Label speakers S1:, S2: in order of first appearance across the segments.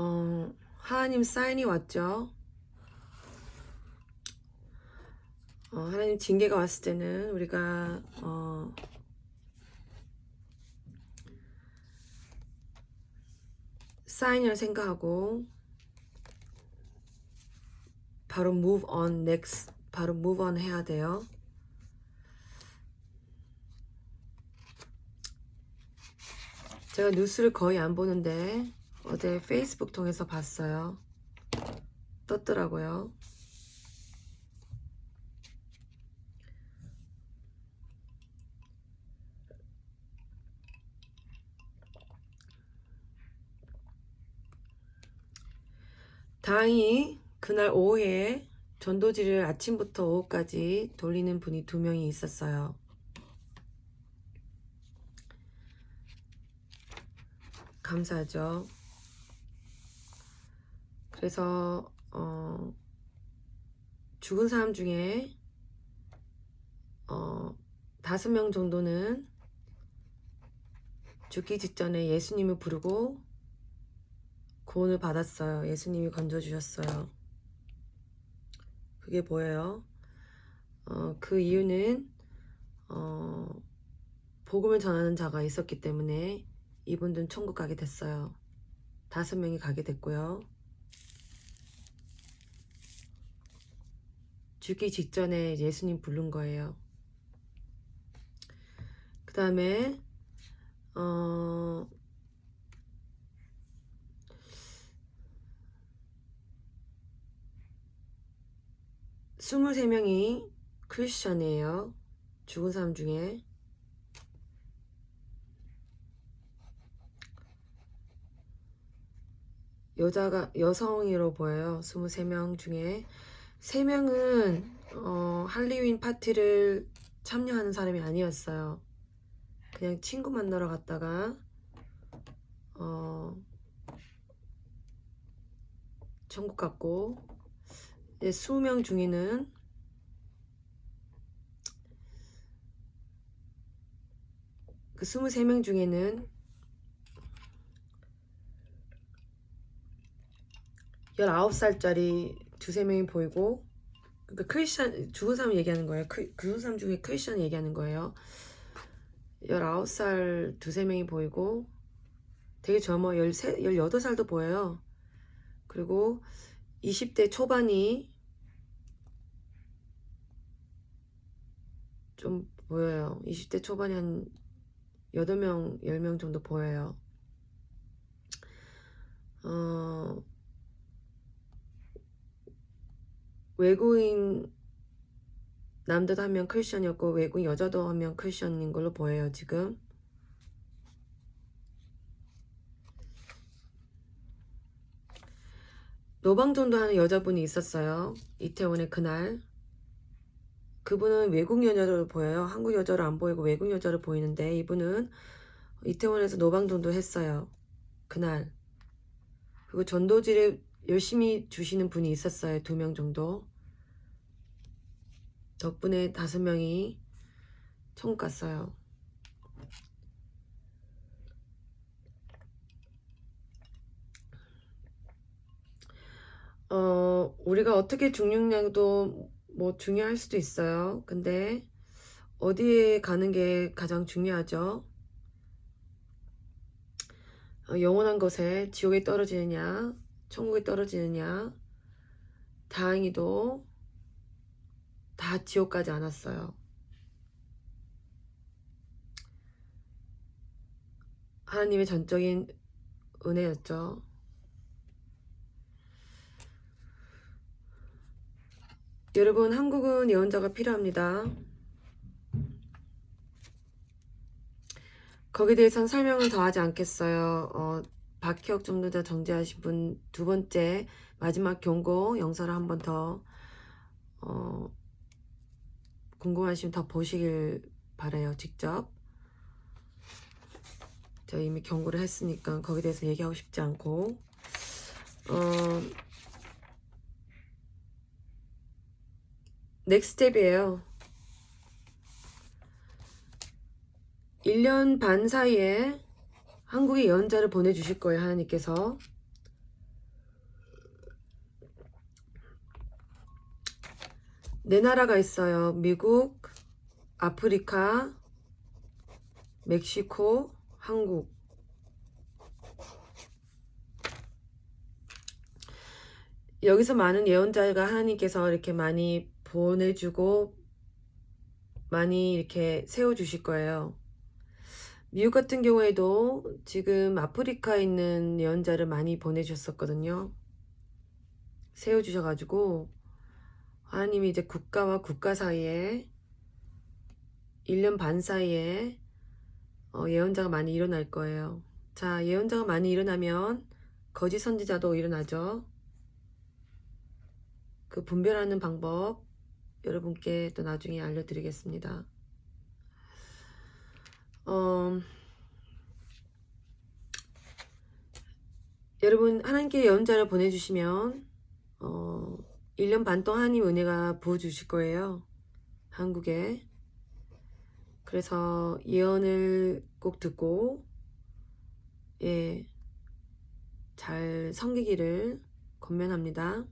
S1: 어, 하나님 사인이 왔죠. 어, 하나님 징계가 왔을 때는 우리가 어, 사인을 생각하고 바로 move on next 바로 move on 해야 돼요. 제가 뉴스를 거의 안 보는데 어제 페이스북 통해서 봤어요. 떴더라고요. 다행히 그날 오후에 전도지를 아침부터 오후까지 돌리는 분이 두 명이 있었어요. 감사하죠. 그래서 어, 죽은 사람 중에 어, 다섯 명 정도는 죽기 직전에 예수님을 부르고 구원을 받았어요. 예수님이 건져주셨어요. 그게 뭐예요? 어, 그 이유는 어, 복음을 전하는 자가 있었기 때문에 이분들은 천국 가게 됐어요. 다섯 명이 가게 됐고요. 죽기 직전에 예수님 부른 거예요. 그 다음에 어, 스물세 명이 크리스천이에요. 죽은 사람 중에. 여자가 여성으로 보여요. 23명 중에 3명은 어, 할리윈 파티를 참여하는 사람이 아니었어요. 그냥 친구 만나러 갔다가 어, 천국 갔고 이제 20명 중에는 그 23명 중에는 19살짜리 두세 명이 보이고 그러니까 크리스천 죽은 사람 얘기하는 거예요. 크, 죽은 사람 중에 크리스천 얘기하는 거예요. 19살 두세 명이 보이고 되게 젊어 13, 18살도 보여요. 그리고 20대 초반이 좀 보여요. 20대 초반이 한 8명, 10명 정도 보여요. 어, 외국인 남자도 한 명 크리스천이었고 외국인 여자도 한 명 크리스천인 걸로 보여요 지금. 노방전도 하는 여자분이 있었어요 이태원에 그날. 그분은 외국 여자로 보여요. 한국 여자로 안 보이고 외국 여자로 보이는데 이분은 이태원에서 노방전도 했어요 그날. 그리고 전도지를 열심히 주시는 분이 있었어요. 두 명 정도. 덕분에 다섯 명이 천국 갔어요. 어, 우리가 어떻게 죽느냐도 뭐 중요할 수도 있어요. 근데 어디에 가는 게 가장 중요하죠? 어, 영원한 것에 지옥에 떨어지느냐, 천국에 떨어지느냐 다행히도 다 지옥 가지 않았어요. 하나님의 전적인 은혜였죠. 여러분 한국은 예언자가 필요합니다. 거기에 대해서는 설명을 더 하지 않겠어요. 어, 박희혁 전도자 정지하신 분 두 번째 마지막 경고 영상을 한 번 더 어, 궁금하시면 더 보시길 바래요 직접. 저 이미 경고를 했으니까 거기에 대해서 얘기하고 싶지 않고. 어, 넥스텝이에요. 1년 반 사이에 한국에 예언자를 보내주실 거예요 하나님께서. 네 나라가 있어요. 미국 아프리카 멕시코 한국. 여기서 많은 예언자가 하나님께서 이렇게 많이 보내주고 많이 이렇게 세워주실 거예요. 미국 같은 경우에도 지금 아프리카에 있는 예언자를 많이 보내주셨었거든요. 세워주셔가지고 하나님이 이제 국가와 국가 사이에 1년 반 사이에 어, 예언자가 많이 일어날 거예요. 자, 예언자가 많이 일어나면 거짓 선지자도 일어나죠. 그 분별하는 방법 여러분께 또 나중에 알려드리겠습니다. 어, 여러분 하나님께 예언자를 보내주시면 어, 1년 반 동안 하나님 은혜가 부어주실 거예요. 한국에. 그래서 예언을 꼭 듣고 예, 잘 섬기기를 권면합니다.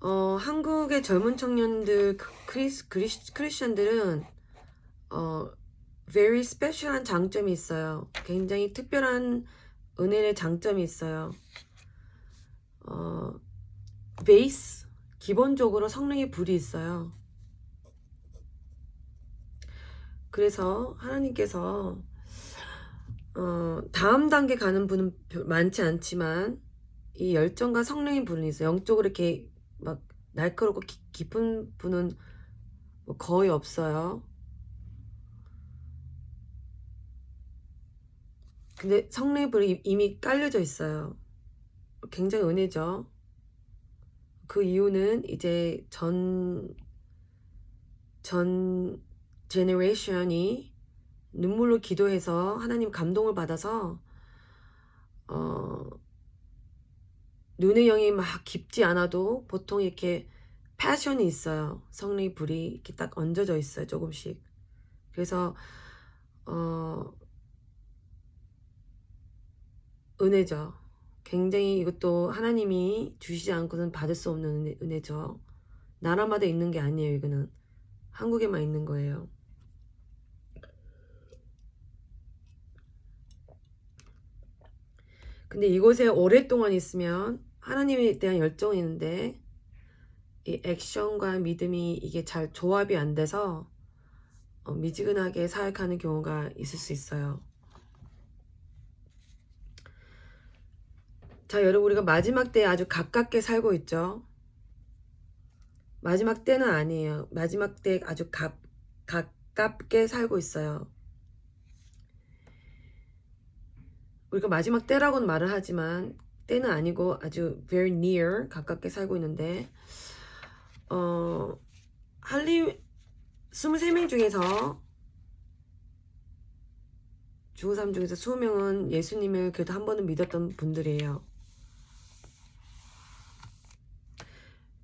S1: 어, 한국의 젊은 청년들 그, 크리스, 크리스, 크리스천들은 어, very special한 장점이 있어요. 굉장히 특별한 은혜의 장점이 있어요. 어, 베이스 기본적으로 성령의 불이 있어요. 그래서 하나님께서 어, 다음 단계 가는 분은 별- 많지 않지만 이 열정과 성령의 불은 있어요. 영적으로 이렇게 막 날카롭고 기- 깊은 분은 뭐 거의 없어요. 근데 불이 이미 깔려져 있어요. 굉장히 은혜죠. 그 이유는 이제 전, 전 제너레이션이 눈물로 기도해서 하나님 감동을 받아서, 어, 눈의 영이 막 깊지 않아도 보통 이렇게 패션이 있어요. 성령의 불이 이렇게 딱 얹어져 있어요. 조금씩. 그래서, 어, 은혜죠. 굉장히 이것도 하나님이 주시지 않고는 받을 수 없는 은혜, 은혜죠. 나라마다 있는 게 아니에요, 이거는. 한국에만 있는 거예요. 근데 이곳에 오랫동안 있으면 하나님에 대한 열정이 있는데 이 액션과 믿음이 이게 잘 조합이 안 돼서 어, 미지근하게 사역하는 경우가 있을 수 있어요. 자, 여러분 우리가 마지막 때에 아주 가깝게 살고 있죠. 마지막 때는 아니에요. 마지막 때 아주 가, 가깝게 살고 있어요. 우리가 마지막 때라고는 말을 하지만 때는 아니고 아주 very near 가깝게 살고 있는데 어 할리 23명 중에서 사람 중에서 20명은 예수님을 그래도 한 번은 믿었던 분들이에요.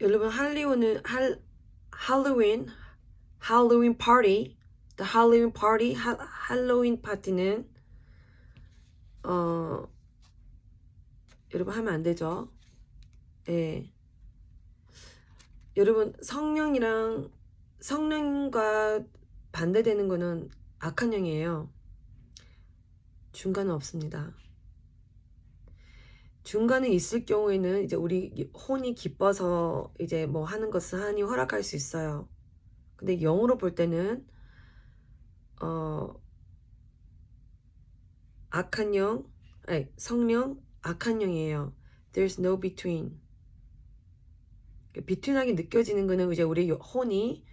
S1: 여러분 할리우드는 할 할로윈 할로윈 파티 the 할로윈 파티 할, 할로윈 파티는 어 여러분 하면 안 되죠. 예. 여러분 성령이랑 성령과 반대되는 거는 악한 영이에요. 중간은 없습니다. 중간에 있을 경우에는 이제 우리 혼이 기뻐서 이제 뭐 하는 것을 하나님 허락할 수 있어요. 근데 영으로 볼 때는 어 악한 영, 아니 성령 악한 영이에요. There's no between. 비트윈하게 느껴지는 거는 이제 우리 혼이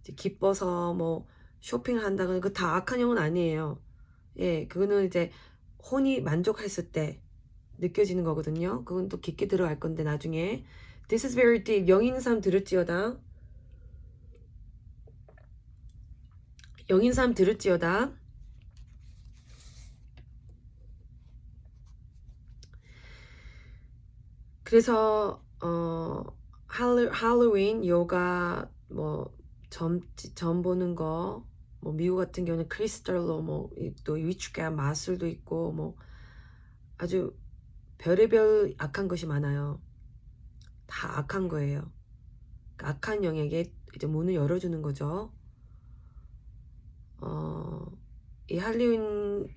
S1: 이제 기뻐서 뭐 쇼핑을 한다거나 그 다 악한 영은 아니에요. 예, 그거는 이제 혼이 만족했을 때 느껴지는 거거든요. 그건 또 깊게 들어갈 건데 나중에 This is very deep. 영 있는 사람 들을지어다. 영 있는 사람 들을지어다. 그래서 어 할로, 할로윈 요가 뭐점 보는 거 뭐 미국 같은 경우는 크리스탈로 뭐또 위축가 마술도 있고 뭐 아주 별의별 악한 것이 많아요. 다 악한 거예요. 악한 영에게 이제 문을 열어주는 거죠. 어, 이 할리윈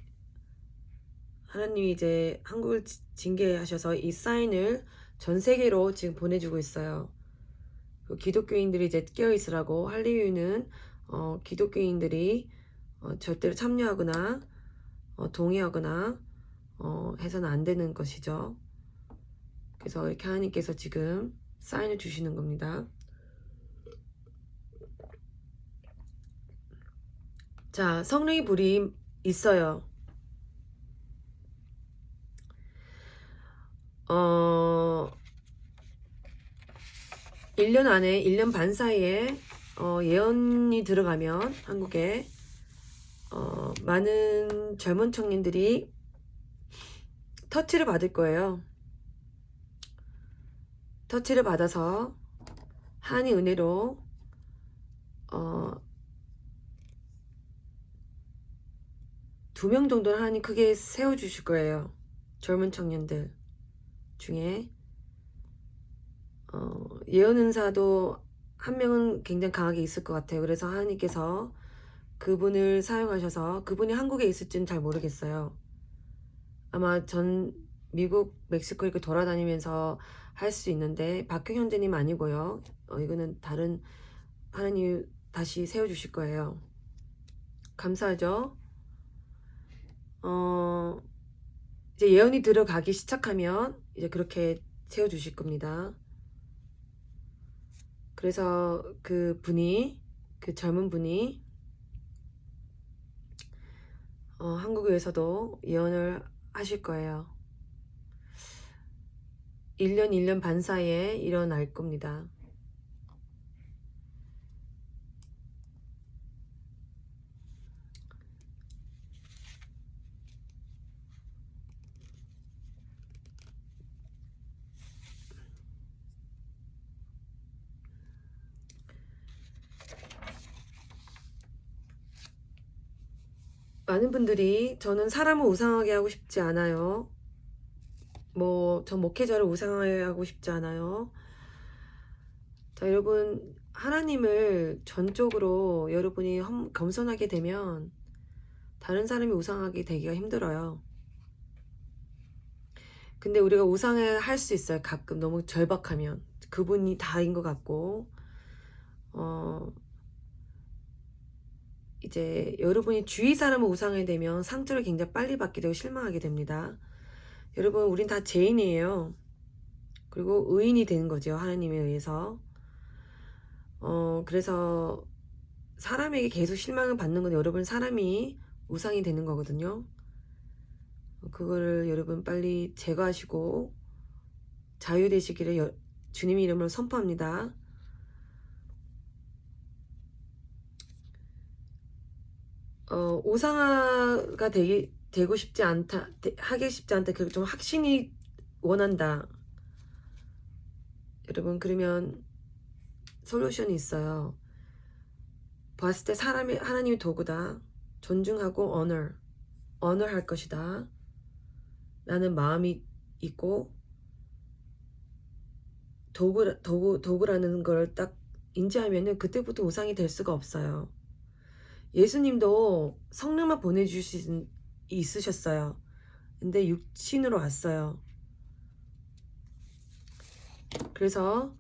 S1: 하나님이 이제 한국을 지- 징계하셔서 이 사인을 전 세계로 지금 보내주고 있어요. 그 기독교인들이 이제 깨어 있으라고 할리윈은 어, 기독교인들이 어, 절대로 참여하거나 어, 동의하거나 어, 해서는 안 되는 것이죠. 그래서 이렇게 하나님께서 지금 사인을 주시는 겁니다. 자, 성령의 불이 있어요. 어, 1년 안에, 1년 반 사이에 어, 예언이 들어가면 한국에 어, 많은 젊은 청년들이 터치를 받을 거예요. 터치를 받아서 하나님 은혜로 어, 두 명 정도는 하나님 크게 세워주실 거예요. 젊은 청년들 중에 어, 예언 은사도 한 명은 굉장히 강하게 있을 것 같아요. 그래서 하나님께서 그분을 사용하셔서 그분이 한국에 있을지는 잘 모르겠어요. 아마 전 미국, 멕시코 이렇게 돌아다니면서 할 수 있는데 박형 현재님 아니고요. 어, 이거는 다른 하나님 다시 세워주실 거예요. 감사하죠. 어, 이제 예언이 들어가기 시작하면 이제 그렇게 세워주실 겁니다. 그래서 그 분이 그 젊은 분이 어, 한국에서도 예언을 하실 거예요. 1년, 1년 반 사이에 일어날 겁니다. 많은 분들이 저는 사람을 우상하게 하고 싶지 않아요. 뭐, 저 목회자를 우상하게 하고 싶지 않아요. 자, 여러분, 하나님을 전적으로 여러분이 험- 겸손하게 되면 다른 사람이 우상하게 되기가 힘들어요. 근데 우리가 우상을 할 수 있어요. 가끔 너무 절박하면. 그분이 다인 것 같고, 어, 이제 여러분이 주위 사람을 우상하게 되면 상처를 굉장히 빨리 받게 되고 실망하게 됩니다. 여러분, 우린 다 죄인이에요. 그리고 의인이 되는 거죠. 하나님에 의해서. 어, 그래서 사람에게 계속 실망을 받는 건 여러분 사람이 우상이 되는 거거든요. 그거를 여러분 빨리 제거하시고 자유되시기를 여- 주님 이름으로 선포합니다. 어, 우상화가 되기, 되고 싶지 않다, 되- 하기 싶지 않다, 그리고 좀 확신이 원한다. 여러분, 그러면 솔루션이 있어요. 봤을 때 사람이, 하나님이 도구다. 존중하고 honor, honor 할 것이다. 나는 마음이 있고, 도구, 도구, 도구라는 걸 딱 인지하면은 그때부터 우상이 될 수가 없어요. 예수님도 성령만 있- 있으셨어요. 근데 육신으로 왔어요. 그래서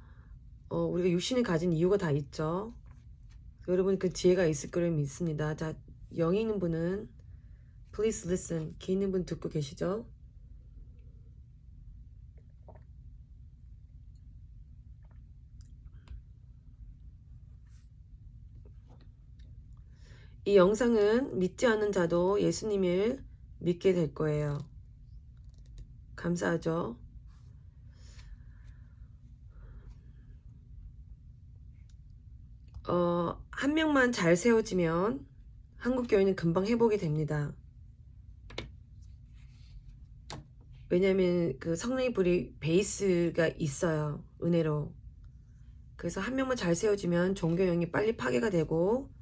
S1: 어, 우리가 육신을 가진 이유가 다 있죠. 여러분 그 지혜가 있을 거를 믿습니다. 자, 영이 있는 분은 please listen. 귀 있는 분 듣고 계시죠? 이 영상은 믿지 않는 자도 예수님을 믿게 될 거예요. 감사하죠? 어, 한 명만 잘 세워지면 한국 교회는 금방 회복이 됩니다. 왜냐하면 그 성령의 불이 베이스가 있어요. 은혜로. 그래서 한 명만 잘 세워지면 종교형이 빨리 파괴가 되고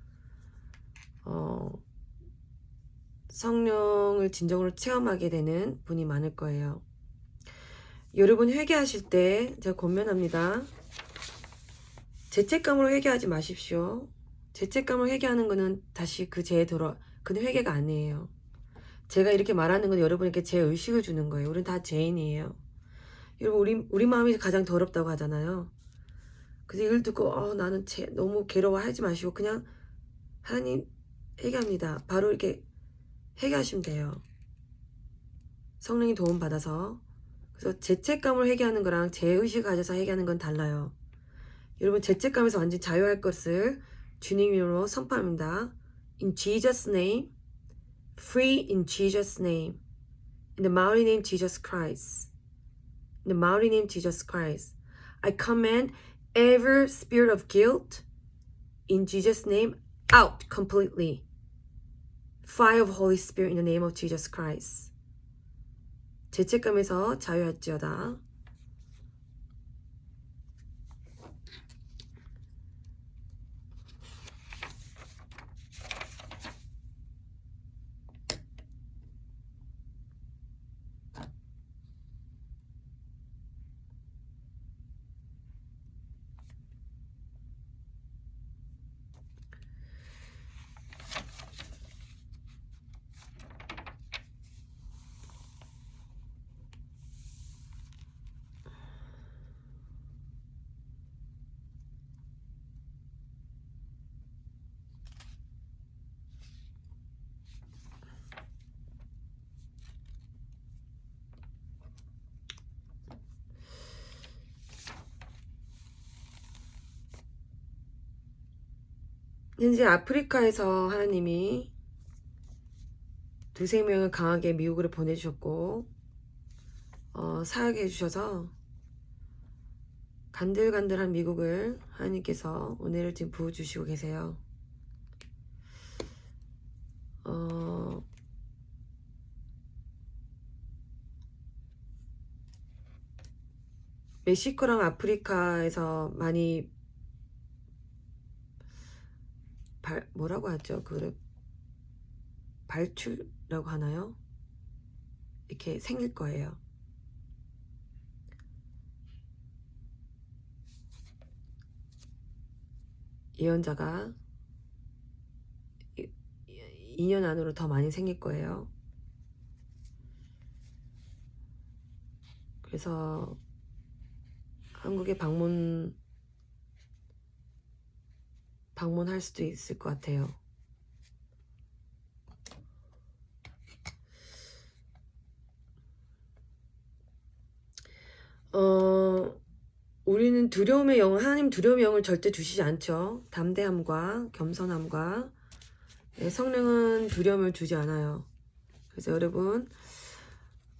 S1: 어, 성령을 진정으로 체험하게 되는 분이 많을 거예요. 여러분 회개하실 때 제가 권면합니다. 죄책감으로 회개하지 마십시오. 죄책감을 회개하는 거는 다시 그 죄에 돌아, 그는 회개가 아니에요. 제가 이렇게 말하는 건 여러분에게 제 의식을 주는 거예요. 우리는 다 죄인이에요. 여러분, 우리, 우리 마음이 가장 더럽다고 하잖아요. 그래서 이걸 듣고, 어, 나는 죄, 너무 괴로워하지 마시고, 그냥, 하나님, 회개합니다. 바로 이렇게 회개하시면 돼요. 성령이 도움 받아서. 그래서 죄책감을 회개하는 거랑 죄의식 가져서 회개하는 건 달라요. 여러분, 죄책감에서 완전 자유할 것을 주님 이름으로 선포합니다. In Jesus' name, free in Jesus' name, in the mighty name Jesus Christ, in the mighty name Jesus Christ, I command every spirit of guilt, in Jesus' name, out completely. Fire of Holy Spirit in the name of Jesus Christ. 죄책감에서 자유할지어다. 현재 아프리카에서 하나님이 두세 명을 강하게 미국으로 보내주셨고 어, 사역해 주셔서 간들간들한 미국을 하나님께서 은혜를 지금 부어주시고 계세요. 어, 멕시코랑 아프리카에서 많이 발 뭐라고 하죠? 그 발출이라고 하나요? 이렇게 생길 거예요. 예언자가 2년 안으로 더 많이 생길 거예요. 그래서 한국에 방문 방문할 수도 있을 것 같아요. 어, 우리는 두려움의 영, 하나님 두려움의 영을 절대 주시지 않죠. 담대함과 겸손함과 네, 성령은 두려움을 주지 않아요. 그래서 여러분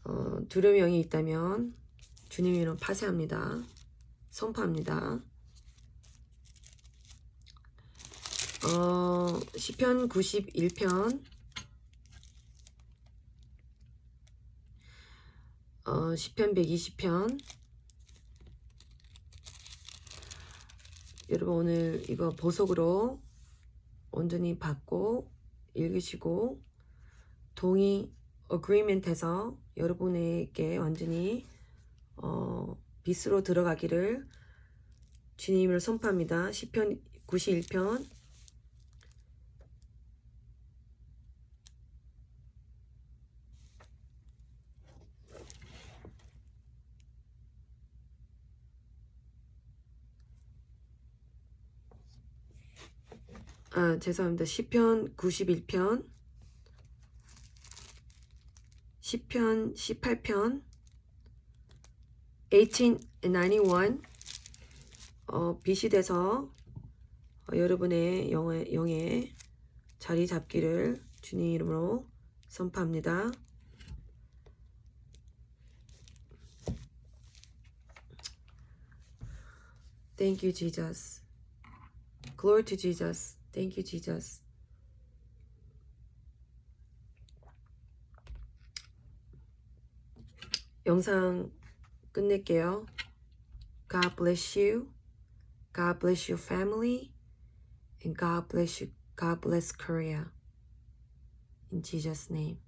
S1: 어, 두려움의 영이 있다면 주님 이 름 파쇄합니다. 선포합니다. 어, 시편 91편. 어, 시편 120편. 여러분 오늘 이거 보석으로 온전히 받고 읽으시고 동의 agreement해서 여러분에게 완전히 어, 빛으로 들어가기를 주님을 선포합니다. 시편 91편 아, 죄송합니다. 시편 91편, 시편 18편, 1891, 어, 빛이 돼서 어, 여러분의 영에, 영에 자리 잡기를 주님 이름으로 선포합니다. Thank you, Jesus. Glory to Jesus. Thank you, Jesus. 영상 끝낼게요. God bless you. God bless your family. And God bless you. God bless Korea. In Jesus' name.